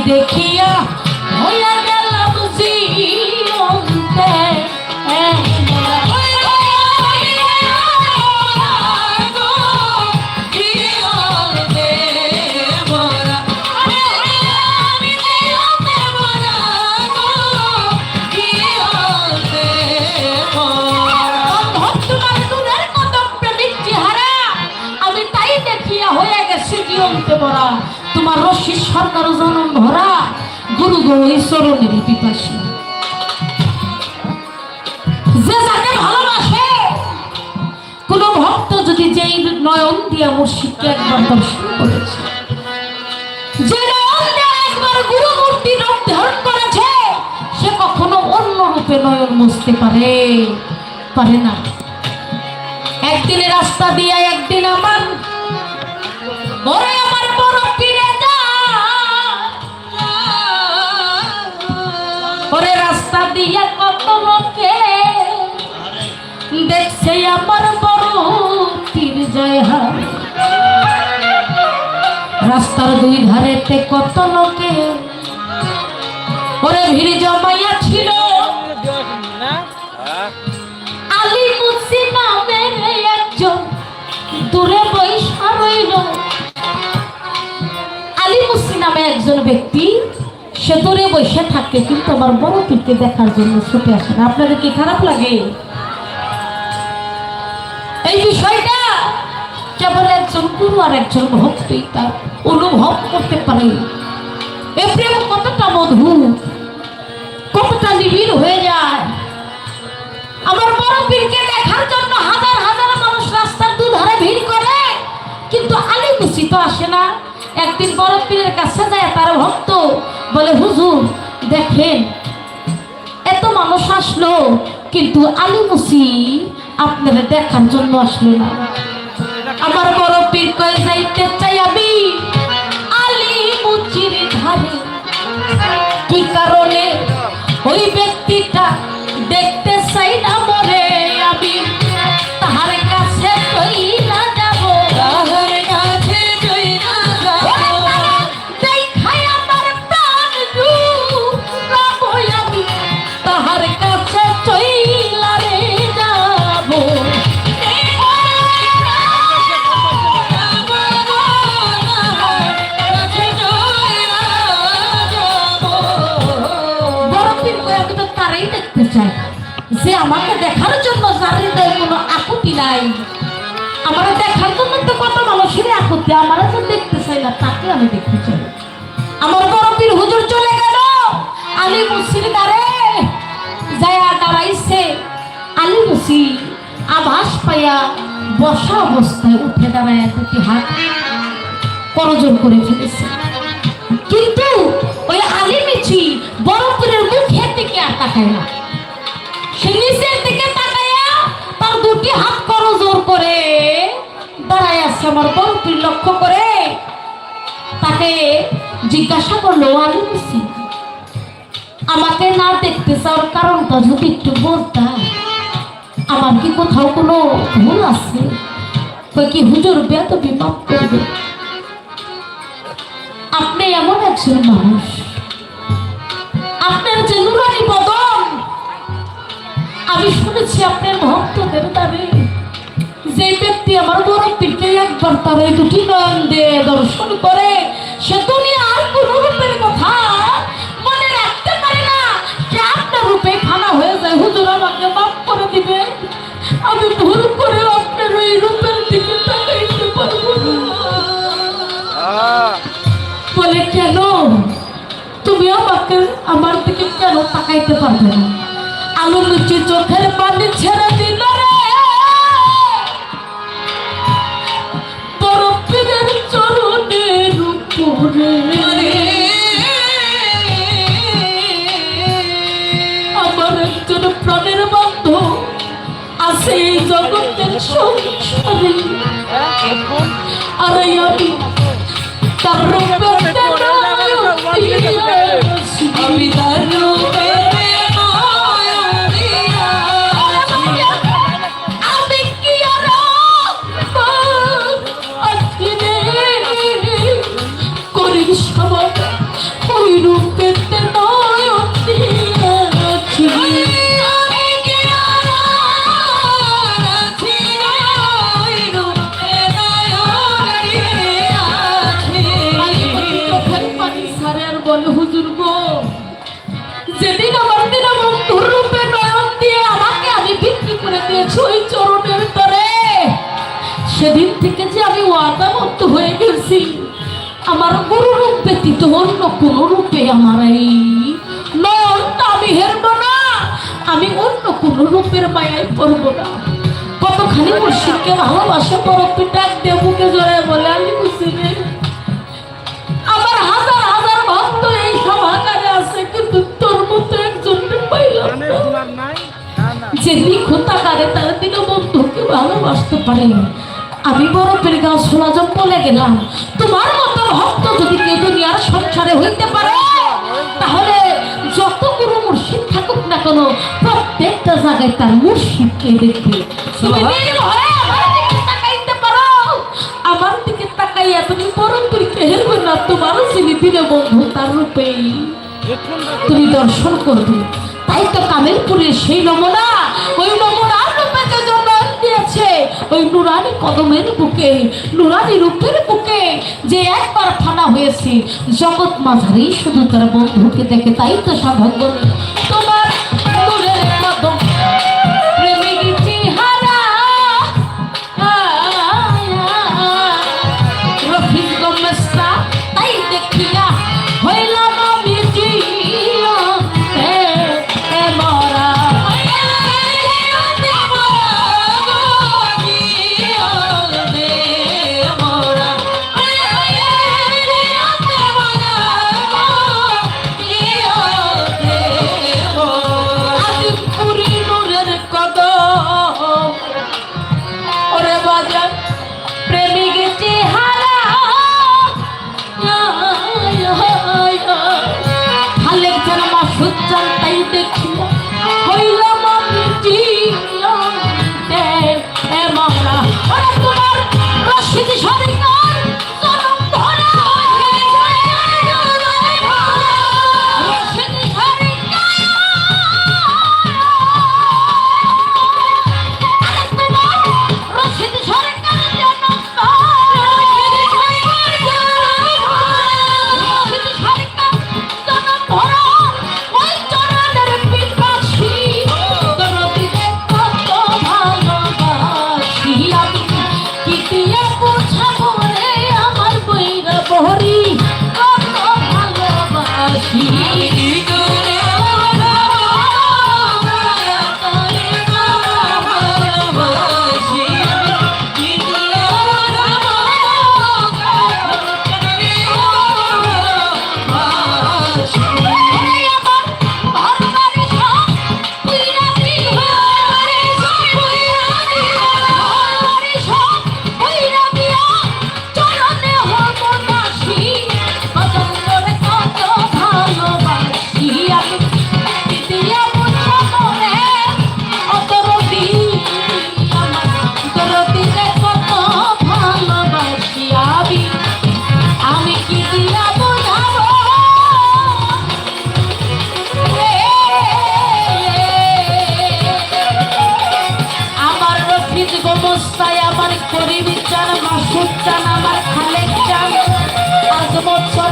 প্রেমিক সরকার জনম ভরা গুরু গো ঈশ্বরের যে যাকে ভালোবাসে, কোন ভক্ত যদি যেই নয়ন মুর্শিদকে একবার দর্শন করেছে, যে নয়ন একবার গুরু মূর্তি রূপ ধারণ করেছে, সে কখনো অন্য রূপে নয়ন মুছতে পারে পারে না। একদিনে রাস্তা দিয়ে একদিন আমার বড় দিয়া কত লোকে দেখছে আমার বড় তীর জয় রাস্তার দুই ধারে তে কত লোকে ওরে ভিড় জমাইয়া ছিল আলী মুসি নামের একজন দূরে বৈশা রইল। আলী মুসি নামে একজন ব্যক্তি সে বসে থাকে, কিন্তু আমার বড় পীরকে দেখার জন্য ছুটে আসে না। আপনাদের কি খারাপ লাগে? এই বিষয়টা কেবল একজন গুরু আর একজন ভক্তই তার অনুভব করতে পারে। এ প্রেম কতটা মধুর, কতটা নিবিড় হয়ে যায়। আমার বড় পীরকে দেখার জন্য হাজার হাজার মানুষ রাস্তার দুধারে ভিড় করে, কিন্তু আলী মুসি তো আসে না। একদিন বড় পীরের কাছে যায় তার ভক্ত বলে, হুজুর, দেখেন, এত মানুষ আসলো, কিন্তু আলু মুসি আপনারা দেখার জন্য আসলো না। আমার বড় পীর কয়ে যাইতে চাই আমি। নাই। আমার দেখার জন্য তো কত মানুষের আকুতি আমার তো দেখতে চাই না, তাকে আমি দেখতে চাই। আমার বড় পীর হুজুর চলে গেল। আলী মুসির দ্বারে যায়া দাঁড়াইছে। আলী মুসি আভাস পাইয়া বসা অবস্থায় উঠে দাঁড়ায় দুটি হাত করজোর করে ফেলেছে। কিন্তু ওই আলী মিছি বরফপুরের মুখের দিকে আর তাকায় না। সে নিচের দুটি হাত করো জোর করে। দাঁড়ায় আছে আমার বরফপুর লক্ষ্য করে। তাকে জিজ্ঞাসা করল আলী আমাকে না দেখতে চাওয়ার কারণটা যদি একটু বলতাম আমার কি কোথাও কোনো ভুল আছে? কি হুজুর বেত বিমাপ করবে? আপনি এমন একজন মানুষ। শুনেছি আপনার ভক্তদের দ্বারে যে ব্যক্তি আমার বড় পীরকে একবার তার এই দুটি নয়ন দিয়ে দর্শন করে, সে দুনিয়া আর কোন রূপের কথা মনে রাখতে পারে না। যে আপনার রূপে খানা হয়ে যায়, হুজুর আমাকে মাফ করে দিবে। আমি ভুল করে আপনার ওই রূপের দিকে তাকাইতে পারব বলে, কেন? তুমি আমাকে আমার দিকে কেন তাকাইতে পারবে না? আলু লুচি চোখের পানি ছেড়ে দিল রে। তোর পীরের চরণের উপরে আমার একজন প্রাণের বন্ধু আছে এই জগতের সংসারে আর আমি তার রূপে আমি তার রূপে আমার গুরু রূপ ব্যতীত অন্য কোন রূপে আমার এই আমি হেরব না। আমি অন্য কোন রূপের মায়ায় পড়ব না। কতখানি মুর্শিদকে ভালোবাসে বড় পিটাক দিয়ে বুকে বলে আমি বুঝি রে। আমার হাজার হাজার ভক্ত এই আছে কিন্তু তোর মতো একজন পাইলাম যে তারা বন্ধুকে ভালোবাসতে পারে আমি বড় পেরগাঁও সোনাজম বলে গেলাম। তোমার মতো ভক্ত যদি কেউ দুনিয়ার সংসারে হইতে পারে তাহলে যত কোনো মুর্শিদ থাকুক না কেন প্রত্যেকটা জায়গায় তার মুর্শিদকে দেখবে। তুমি আমার দিকে তাকাইয়া তুমি বড় পরীক্ষা হেরবে না তোমার যিনি দিনে বন্ধু তার রূপেই তুমি দর্শন করবে। তাই তো কামেরপুরের সেই নমুনা ওই নমুনার ওই নুরানি কদমের বুকে, নুরানি রূপের বুকে যে একবার ফানা হয়েছে। জগৎ মাঝারি, শুধু তার বন্ধুকে দেখে তাই তো সাধক তোমার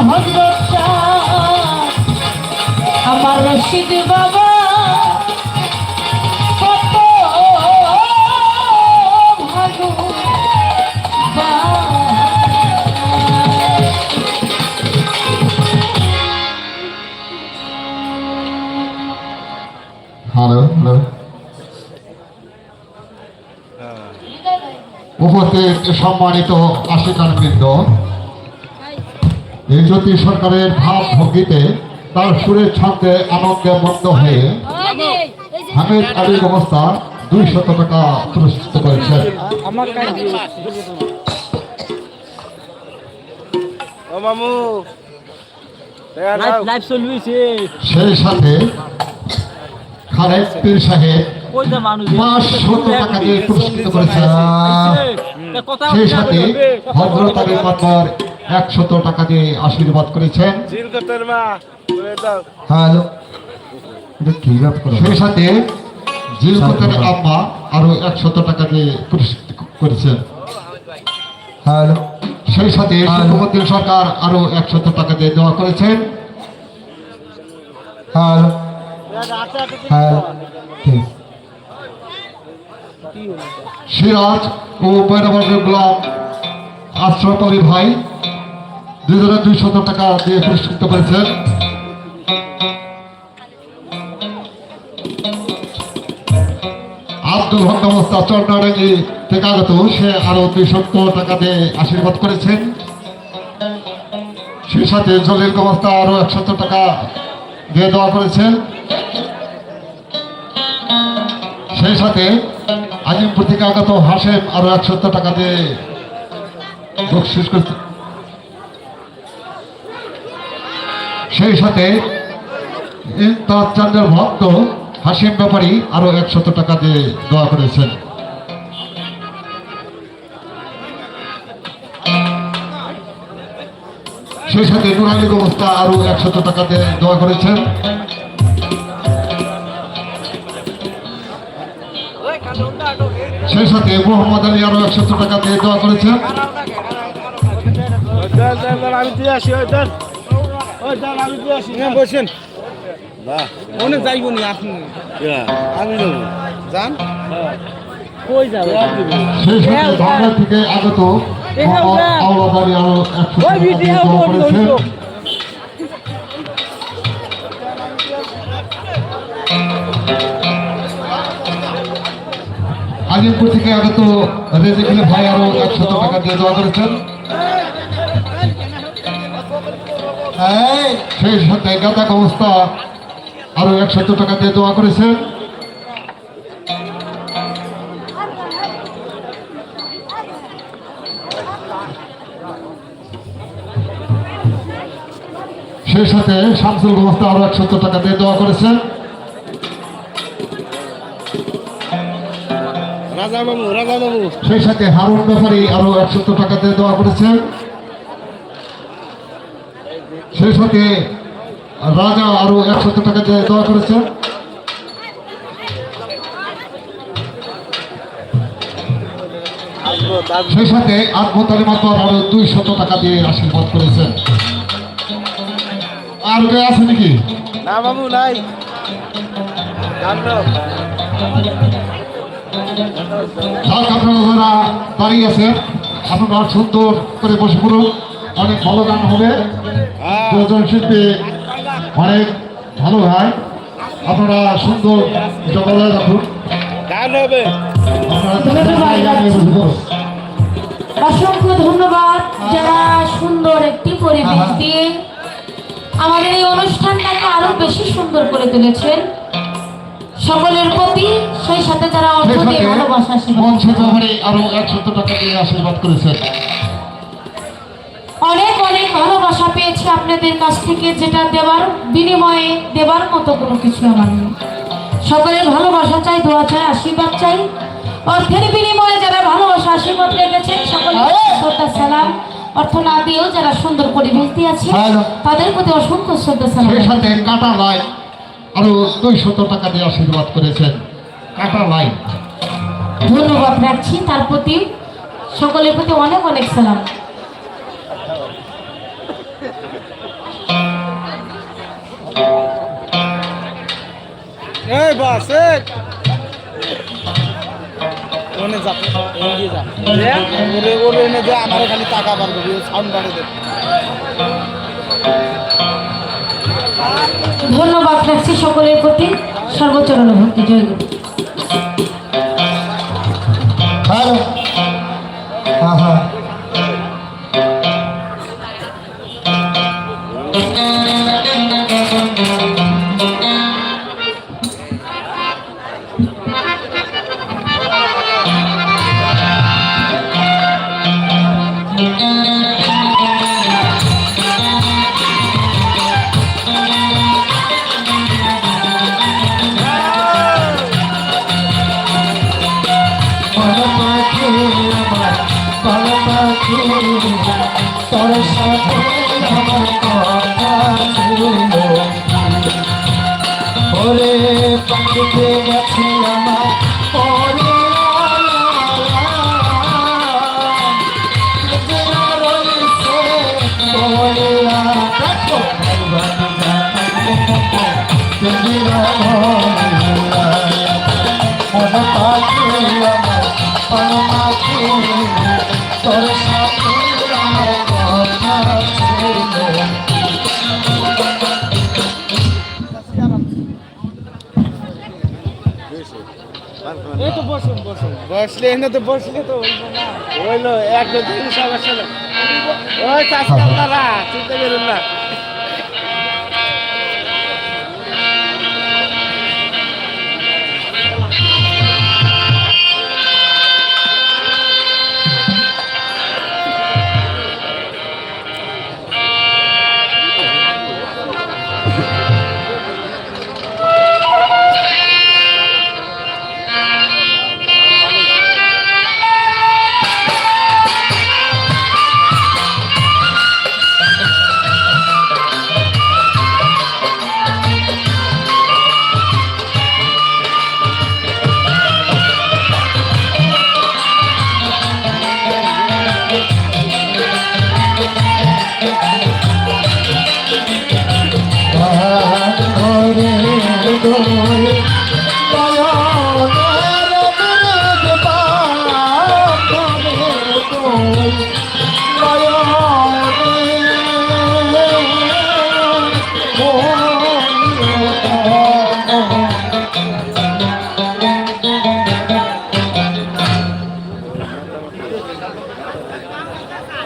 হজরত আমার রশিদ বাবা কত ভালো হ্যালো হ্যালো উপস্থিত সম্মানিত আশিকান বৃন্দ এই জ্যোতি সরকারের ভাব ভঙ্গিতে তার সুরের ছন্দে আনন্দে মন্দ হয়ে হামিদ আলীর অবস্থা দুই শত টাকা পুরস্কৃত করেছেন ও মামু। দেখা লাইভ দাও। লাইভ চলবিছে সেই সাথে খালেদ পীর সাহেব কই যা টাকা দিয়ে পুরস্কৃত করেছেন সেই সাথে মাতবার একশত টাকা দিয়ে আশীর্বাদ করেছেন। হ্যালো। সেই সাথে জিলকতের আম্মা আরও একশত টাকা দিয়ে পুরস্কৃত করেছেন। হ্যালো। সেই সাথে সুখমুদ্দিন সরকার আরও একশত টাকা দিয়ে দেওয়া করেছেন। হ্যালো। হ্যালো। সিরাজ ও বৈরবাজের গোলাম আশরফ আলী ভাই। টাকা দিয়ে পুরস্কৃত করেছেন। আব্দুল থেকে আগত, সে আরও টাকা দিয়ে আশীর্বাদ করেছেন। সেই সাথে জলিল অবস্থা আরও একশত টাকা দিয়ে দেওয়া করেছেন। সেই সাথে আজিমপুর থেকে আগত হাসেম আরও একশত টাকা দিয়ে বকশিস করেছে সেই সাথে তার চান্দের ভক্ত, হাসিম ব্যাপারী আরও একশত টাকা দিয়ে দোয়া করেছেন। সেই সাথে নুরানি অবস্থা আরও একশত টাকা দিয়ে দোয়া করেছেন। সেই সাথে মোহাম্মদ আলী আরও একশো টাকা দিয়ে দোয়া করেছেন। বসেন। অনেক যাইব নি আপনি। আমি যান। কই যাবে থেকে আগত আজিমপুর থেকে আগত রেজিকুল ভাই আরও একশো টাকা দিয়ে দোয়া করেছেন। সেই সাথে গাদা অবস্থা আরও একশো টাকা দিয়ে দোয়া করেছেন। সেই সাথে শামসুল অবস্থা আরও একশো টাকা দিয়ে দোয়া করেছেন। সেই সাথে হারুন ব্যাপারী আরও একশো টাকা দিয়ে দোয়া করেছেন। সেই সাথে রাজা আরও একশো টাকা দিয়ে দোয়া করেছেন সেই সাথে আত্মত আলী মাতবার আরও দুই শত টাকা দিয়ে আশীর্বাদ করেছেন আর কে আছে নাকি? না মামু নাই। আপনারা দাঁড়িয়ে আছেন আপনারা সুন্দর করে বসে পড়ুন। অনেক ভালো গান হবে। দুজন শিল্পী অনেক ভালো ভাই আপনারা সুন্দর বজায় রাখুন। অসংখ্য ধন্যবাদ যারা সুন্দর একটি পরিবেশ দিয়ে আমাদের এই অনুষ্ঠানটাকে আরও বেশি সুন্দর করে তুলেছেন। সকলের প্রতি সেই সাথে যারা অর্থ দিয়ে ভালোবাসা আশীর্বাদ আরও একশত টাকা দিয়ে আশীর্বাদ করেছেন। অনেক অনেক ভালোবাসা পেয়েছি আপনাদের কাছ থেকে যেটা দেওয়ার বিনিময়ে দেবার মতো কোনো কিছু আমার নেই। সকলের ভালোবাসা চাই দোয়া চাই আশীর্বাদ চাই। অর্থের বিনিময়ে যারা ভালোবাসা আশীর্বাদ রেখেছেন সকলে শ্রদ্ধা সালাম। অর্থ না দিয়েও যারা সুন্দর পরিবেশ দিয়েছে তাদের প্রতি অসংখ্য শ্রদ্ধা সালাম। সাথে কাটা লাইন আরও দুইশত টাকা দিয়ে আশীর্বাদ করেছেন। কাটা লাইন ধন্যবাদ রাখছি তার প্রতি সকলের প্রতি অনেক অনেক সালাম। এই বাস ওনে যা এগিয়ে যা। ওরে ওরে এনে দে আমার খালি টাকা বার করবি সাউন্ড বাড়ে দে। ধন্যবাদ রাখছি সকলের প্রতি। সর্বচরণ ভক্তি জয় গুরু। হ্যাঁ হ্যাঁ। বসলে এনে তো বসলে তো হইল না। হইল, এক দু তিন সমস্যা ওই চাষি আপনারা, চিন্তা করুন না।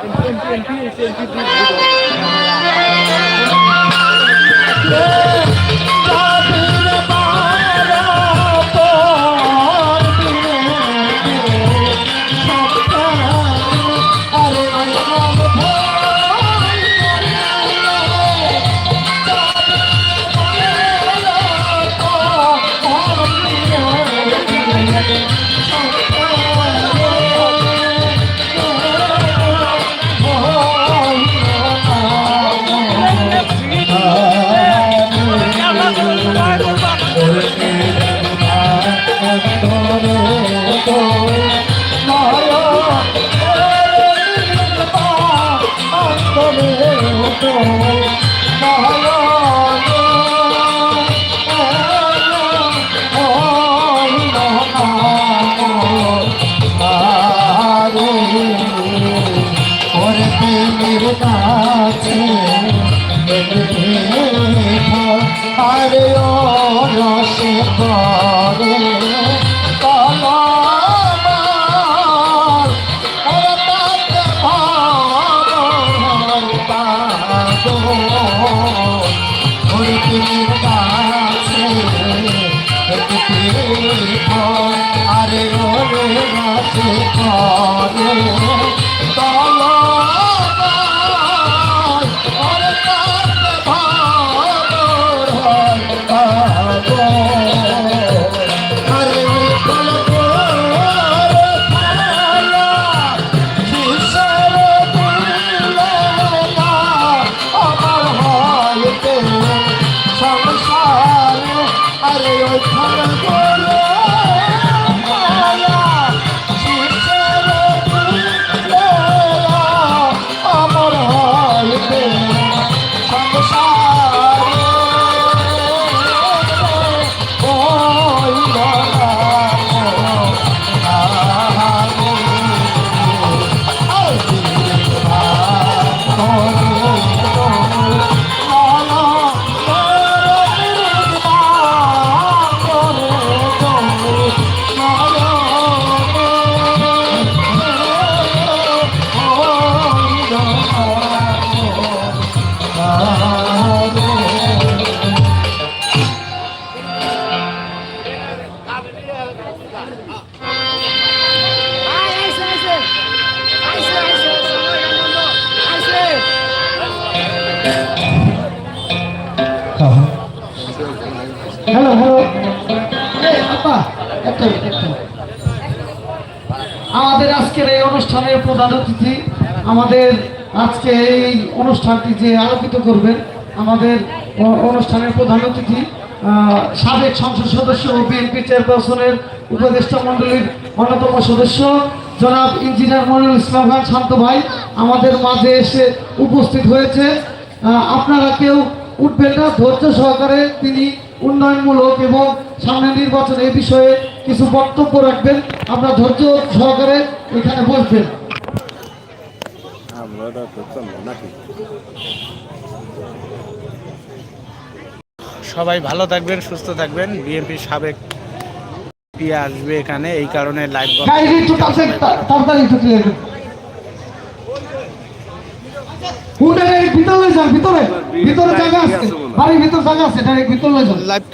TNT TNT TNT TNT আরে আমাদের আজকে এই অনুষ্ঠানটি যে আলোকিত করবেন, আমাদের অনুষ্ঠানের প্রধান অতিথি সাবেক সংসদ সদস্য ও বিএনপি চেয়ারপারসনের উপদেষ্টা মণ্ডলীর অন্যতম সদস্য, জনাব ইঞ্জিনিয়ার মনিরুল ইসলাম খান শান্ত ভাই আমাদের মাঝে এসে উপস্থিত হয়েছে। আপনারা কেউ উঠবেন না, ধৈর্য সহকারে তিনি উন্নয়নমূলক এবং সামনে নির্বাচন এই বিষয়ে কিছু বক্তব্য রাখবেন। আপনারা ধৈর্য সহকারে এখানে বসবেন। সবাই ভালো থাকবেন সুস্থ থাকবেন। বিএনপির সাবেক আসবে এখানে এই কারণে লাইভ। উঠে এই ভিতরে ভিতরে। ভিতরে জায়গা আছে। বাড়ির ভিতরে জায়গা আছে ডাইরেক্ট ভিতরে লাইভ